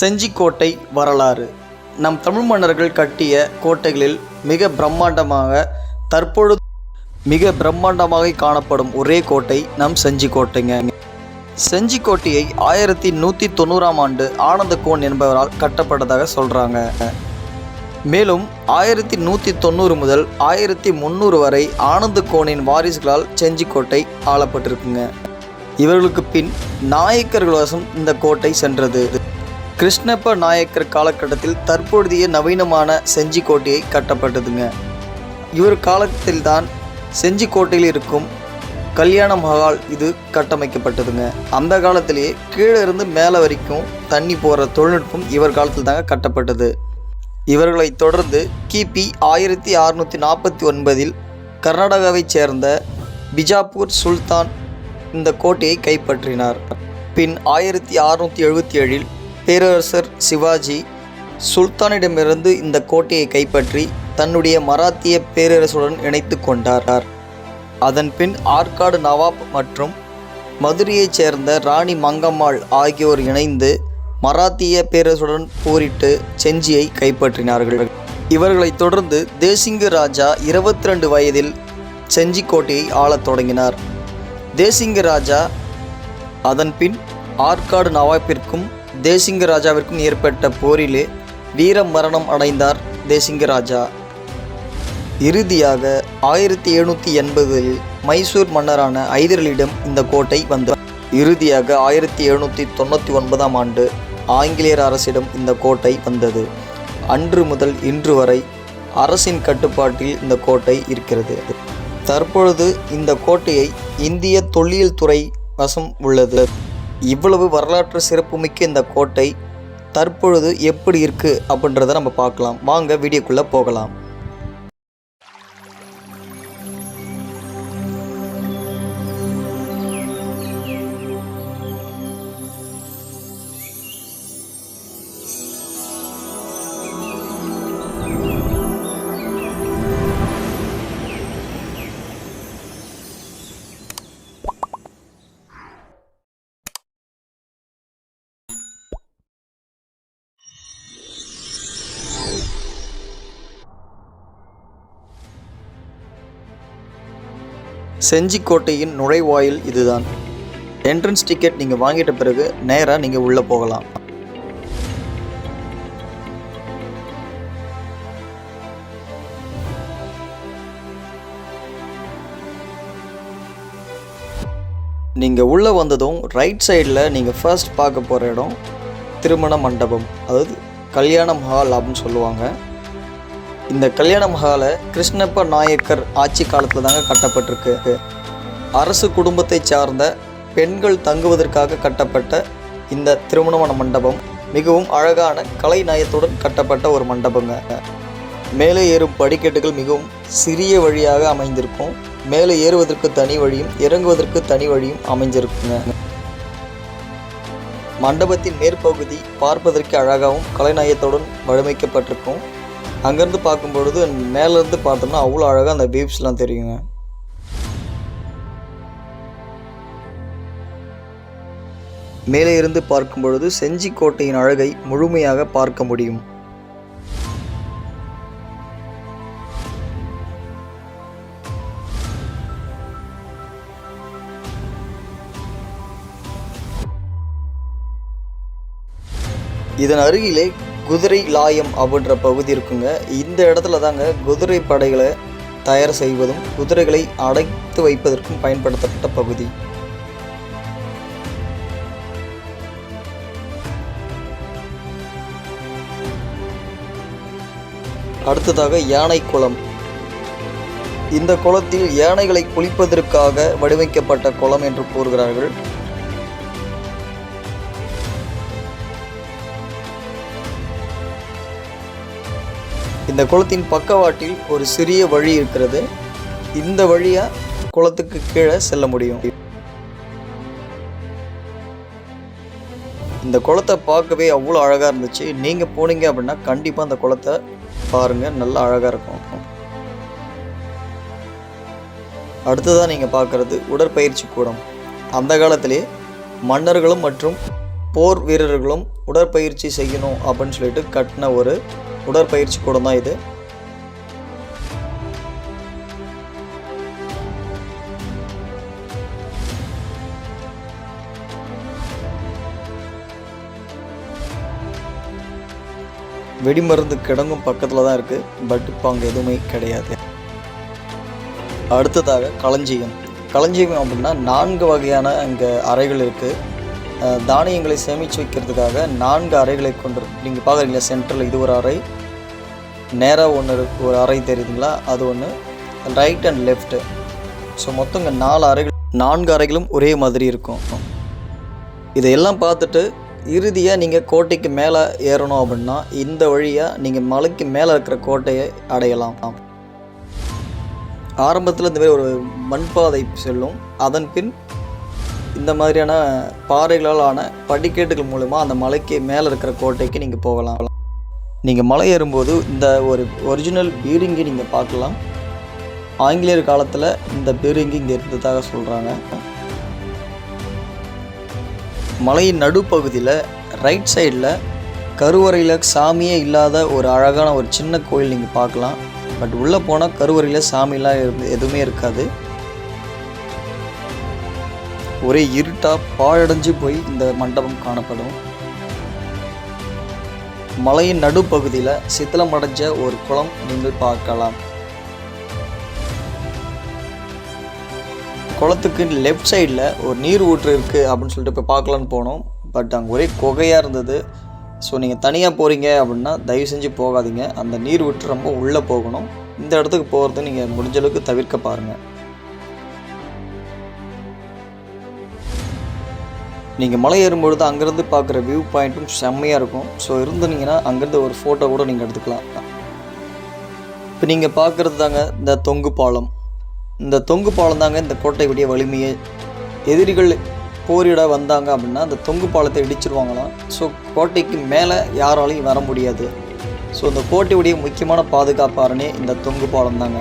செஞ்சிக்கோட்டை வரலாறு. நம் தமிழ் மன்னர்கள் கட்டிய கோட்டைகளில் மிக பிரம்மாண்டமாக தற்பொழுது மிக பிரம்மாண்டமாக காணப்படும் ஒரே கோட்டை நம் செஞ்சிக்கோட்டைங்க. செஞ்சிக்கோட்டையை ஆயிரத்தி நூற்றி தொண்ணூறாம் ஆண்டு ஆனந்தகோன் என்பவரால் கட்டப்பட்டதாக சொல்கிறாங்க மேலும் ஆயிரத்தி நூற்றி தொண்ணூறு முதல் ஆயிரத்தி முந்நூறு வரை ஆனந்தகோனின் வாரிசுகளால் செஞ்சிக்கோட்டை ஆளப்பட்டிருக்குங்க. இவர்களுக்கு பின் நாயக்கர்கள் வசம் இந்த கோட்டை சென்றது. கிருஷ்ணப்ப நாயக்கர் காலகட்டத்தில் தற்பொழுதைய நவீனமான செஞ்சிக்கோட்டையை கட்டப்பட்டதுங்க. இவர் காலத்தில்தான் செஞ்சிக்கோட்டையில் இருக்கும் கல்யாண மஹால் இது கட்டமைக்கப்பட்டதுங்க. அந்த காலத்திலேயே கீழே இருந்து மேலே வரைக்கும் தண்ணி போகிற தொழில்நுட்பம் இவர் காலத்தில் தாங்க கட்டப்பட்டது. இவர்களைத் தொடர்ந்து கிபி ஆயிரத்தி அறுநூற்றி நாற்பத்தி ஒன்பதில் கர்நாடகாவைச் சேர்ந்த பிஜாப்பூர் சுல்தான் இந்த கோட்டையை கைப்பற்றினார். பின் ஆயிரத்தி அறுநூற்றி எழுபத்தி ஏழில் பேரரசர் சிவாஜி சுல்தானிடமிருந்து இந்த கோட்டையை கைப்பற்றி தன்னுடைய மராத்திய பேரரசுடன் இணைத்து கொண்டார். அதன் பின் ஆற்காடு நவாப் மற்றும் மதுரையைச் சேர்ந்த ராணி மங்கம்மாள் ஆகியோர் இணைந்து மராத்திய பேரரசுடன் போரிட்டு செஞ்சியை கைப்பற்றினார்கள். இவர்களைத் தொடர்ந்து தேசிங்கு ராஜா இருபத்தி ரெண்டு வயதில் செஞ்சிக்கோட்டையை ஆளத் தொடங்கினார். தேசிங்க ராஜா அதன்பின் ஆற்காடு நவாப்பிற்கும் தேசிங்க ராஜாவிற்கும் ஏற்பட்ட போரிலே வீர மரணம் அடைந்தார் தேசிங்க ராஜா இறுதியாக ஆயிரத்தி எழுநூற்றி எண்பதில் மைசூர் மன்னரான ஐதரலிடம் இந்த கோட்டை வந்தது. இறுதியாக ஆயிரத்தி எழுநூற்றி தொண்ணூற்றி ஒன்பதாம் ஆண்டு ஆங்கிலேயர் அரசிடம் இந்த கோட்டை வந்தது. அன்று முதல் இன்று வரை அரசின் கட்டுப்பாட்டில் இந்த கோட்டை இருக்கிறது. தற்பொழுது இந்த கோட்டையை இந்திய தொல்லியல் துறை வசம் உள்ளது. இவ்வளவு வரலாற்று சிறப்புமிக்க இந்த கோட்டை தற்பொழுது எப்படி இருக்குது அப்படின்றத நம்ம பார்க்கலாம். வாங்க வீடியோக்குள்ளே போகலாம். செஞ்சிக்கோட்டையின் நுழைவாயில் இதுதான். என்ட்ரன்ஸ் டிக்கெட் நீங்கள் வாங்கிட்ட பிறகு நேராக நீங்கள் உள்ளே போகலாம். நீங்கள் உள்ளே வந்ததும் ரைட் சைடில் நீங்கள் ஃபர்ஸ்ட் பார்க்க போகிற இடம் திருமண மண்டபம். அதாவது கல்யாணம் ஹால் அப்படின்னு சொல்லுவாங்க. இந்த கல்யாண மஹாலை கிருஷ்ணப்ப நாயக்கர் ஆட்சி காலத்தில் தாங்க கட்டப்பட்டிருக்கு. அரசு குடும்பத்தை சார்ந்த பெண்கள் தங்குவதற்காக கட்டப்பட்ட இந்த திருமண மண்டபம் மிகவும் அழகான கலை நயத்துடன் கட்டப்பட்ட ஒரு மண்டபங்க. மேலே ஏறும் படிக்கட்டுகள் மிகவும் சிறிய வழியாக அமைந்திருக்கும். மேலே ஏறுவதற்கு தனி வழியும் இறங்குவதற்கு தனி வழியும் அமைஞ்சிருக்குங்க. மண்டபத்தின் மேற்பகுதி பார்ப்பதற்கு அழகாகவும் கலைநயத்துடன் வடிவமைக்கப்பட்டிருக்கும். அங்கேருந்து பார்க்கும்பொழுது மேலேருந்து பார்த்தோம்னா அவ்வளோ அழகாக அந்த வியூஸ்லாம் தெரியுங்க. மேலே இருந்து பார்க்கும் பொழுது செஞ்சிக்கோட்டையின் அழகை முழுமையாக பார்க்க முடியும். இதன் அருகிலே குதிரை லாயம் அப்படின்ற பகுதி இருக்குங்க. இந்த இடத்துல தாங்க குதிரை படைகளை தயார் செய்வதும் குதிரைகளை அடைத்து வைப்பதற்கும் பயன்படுத்தப்பட்ட பகுதி. அடுத்ததாக யானை குளம். இந்த குளத்தில் யானைகளை குளிப்பதற்காக வடிவமைக்கப்பட்ட குளம் என்று கூறுகிறார்கள். இந்த குளத்தின் பக்கவாட்டில் ஒரு சிறிய வழி இருக்கிறது. இந்த வழியாக குளத்துக்கு கீழே செல்ல முடியும். இந்த குளத்தை பார்க்கவே அவ்வளோ அழகாக இருந்துச்சு. நீங்கள் போனீங்க அப்படின்னா கண்டிப்பாக அந்த குளத்தை பாருங்கள் நல்லா அழகாக இருக்கும். அடுத்ததாக நீங்கள் பார்க்குறது உடற்பயிற்சி கூடம். அந்த காலத்திலே மன்னர்களும் மற்றும் போர் வீரர்களும் உடற்பயிற்சி செய்யணும் அப்படின்னு சொல்லிட்டு கட்டின ஒரு உடற்பயிற்சி கூடம் தான் இது. வெடிமருந்து கிடங்கும் பக்கத்தில் தான் இருக்குது பட் இப்போ அங்கே எதுவுமே கிடையாது. அடுத்ததாக களஞ்சியம். களஞ்சியம் அப்படின்னா நான்கு வகையான அங்கே அறைகள் இருக்குது தானியங்களை சேமித்து வைக்கிறதுக்காக நான்கு அறைகளை கொண்டிருக்கு நீங்கள் பார்க்குறீங்களா சென்டரில் இது ஒரு அறை நேராக ஒன்று இருக்கு ஒரு அறை தெரியுதுங்களா? அது ஒன்று ரைட் அண்ட் லெஃப்ட்டு ஸோ மொத்தம் இங்கே நாலு அறைகள் நான்கு அறைகளும் ஒரே மாதிரி இருக்கும். இதையெல்லாம் பார்த்துட்டு இறுதியாக நீங்கள் கோட்டைக்கு மேலே ஏறணும் அப்படின்னா இந்த வழியாக நீங்கள் மலைக்கு மேலே இருக்கிற கோட்டையை அடையலாம். ஆரம்பத்தில் இந்த மாதிரி ஒரு மண்பாதை செல்லும். அதன் பின் இந்த மாதிரியான பாறைகளால் ஆன படிக்கேட்டுகள் மூலமா அந்த மலைக்கு மேலே இருக்கிற கோட்டைக்கு நீங்கள் போகலாம். நீங்கள் மலை ஏறும்போது இந்த ஒரு ஒரிஜினல் பீரிங்கை நீங்கள் பார்க்கலாம். ஆங்கிலேயர் காலத்தில் இந்த பீரிங்கு இங்கே இருந்ததாக சொல்கிறாங்க மலையின் நடுப்பகுதியில் ரைட் சைடில் கருவறையில் சாமியே இல்லாத ஒரு அழகான ஒரு சின்ன கோயில் நீங்கள் பார்க்கலாம். பட் உள்ளே போனால் கருவறையில் சாமிலாம் எதுவுமே இருக்காது. ஒரே இருட்டாக பாழடைஞ்சு போய் இந்த மண்டபம் காணப்படும். மலையின் நடுப்பகுதியில் சித்தலமடைஞ்ச ஒரு குளம் நீங்கள் பார்க்கலாம். குளத்துக்கு லெஃப்ட் சைடில் ஒரு நீர் ஊற்று இருக்குது அப்படின்னு சொல்லிட்டு இப்போ பார்க்கலான்னு போனோம். பட் அங்கே ஒரே குகையாக இருந்தது. ஸோ நீங்கள் தனியாக போகிறீங்க அப்படின்னா தயவு செஞ்சு போகாதீங்க. அந்த நீர் ஊற்று ரொம்ப உள்ளே போகணும். இந்த இடத்துக்கு போகிறது நீங்கள் முடிஞ்சளவுக்கு தவிர்க்க பாருங்கள் நீங்கள் மலை ஏறும்பொழுது அங்கேருந்து பார்க்குற வியூ பாயிண்ட்டும் செம்மையாக இருக்கும். ஸோ இருந்தீங்கன்னா அங்கேருந்து ஒரு ஃபோட்டோ கூட நீங்கள் எடுத்துக்கலாம். இப்போ நீங்கள் பார்க்குறது தாங்க இந்த தொங்கு பாலம். இந்த தொங்கு பாலம் தாங்க இந்த கோட்டையுடைய வலிமையை. எதிரிகள் போரிட வந்தாங்க அப்படின்னா அந்த தொங்கு பாலத்தை இடிச்சிருவாங்களாம். ஸோ கோட்டைக்கு மேலே யாராலையும் வர முடியாது. ஸோ இந்த கோட்டையுடைய முக்கியமான பாதுகாப்பாரனே இந்த தொங்கு பாலம் தாங்க.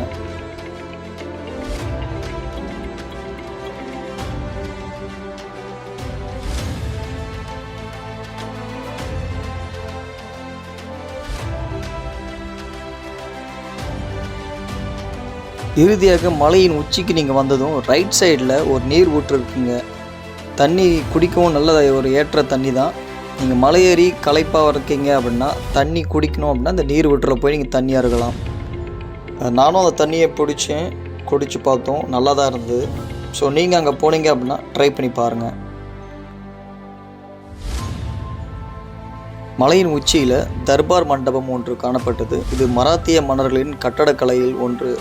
இறுதியாக மலையின் உச்சிக்கு நீங்கள் வந்ததும் ரைட் சைடில் ஒரு நீர் ஊற்று இருக்குங்க. தண்ணி குடிக்கவும் நல்ல ஒரு ஏற்ற தண்ணி தான். நீங்கள் மலை ஏறி களைப்பாக இருக்கீங்க அப்படின்னா தண்ணி குடிக்கணும் அப்படின்னா அந்த நீர் ஊற்றில் போய் நீங்கள் தண்ணி அருகலாம் நானும் அந்த தண்ணியை பிடிச்சேன் குடித்து பார்த்தோம் நல்லா தான் இருந்தது. ஸோ நீங்கள் அங்கே போனீங்க அப்படின்னா ட்ரை பண்ணி பாருங்கள் மலையின் உச்சியில் தர்பார் மண்டபம் ஒன்று காணப்பட்டது. இது மராத்திய மன்னர்களின் கட்டடக்கலையில் ஒன்று.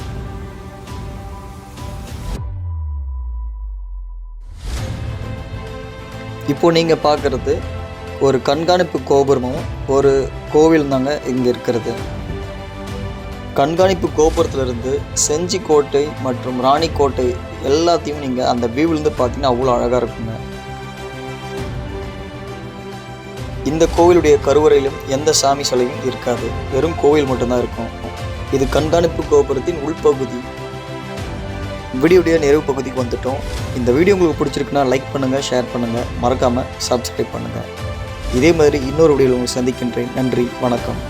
இப்போ நீங்கள் பார்க்குறது ஒரு கண்காணிப்பு கோபுரமும் ஒரு கோவில் தாங்க இங்கே இருக்கிறது. கண்காணிப்பு கோபுரத்துலேருந்து செஞ்சி கோட்டை மற்றும் ராணி கோட்டை எல்லாத்தையும் நீங்கள் அந்த வியூவிலேருந்து பார்த்தீங்கன்னா அவ்வளோ அழகாக இருக்குங்க. இந்த கோவிலுடைய கருவறையிலும் எந்த சாமி சிலையும் இருக்காது. வெறும் கோவில் மட்டும்தான் இருக்கும். இது கண்காணிப்பு கோபுரத்தின் உள்பகுதி. வீடியோடைய நிறைவு பகுதிக்கு வந்துட்டோம். இந்த வீடியோ உங்களுக்கு பிடிச்சிருக்குன்னா லைக் பண்ணுங்கள் ஷேர் பண்ணுங்கள் மறக்காமல் சப்ஸ்கிரைப் பண்ணுங்கள் இதே மாதிரி இன்னொரு வீடியோவில் உங்களுக்கு சந்திக்கின்றேன். நன்றி வணக்கம்.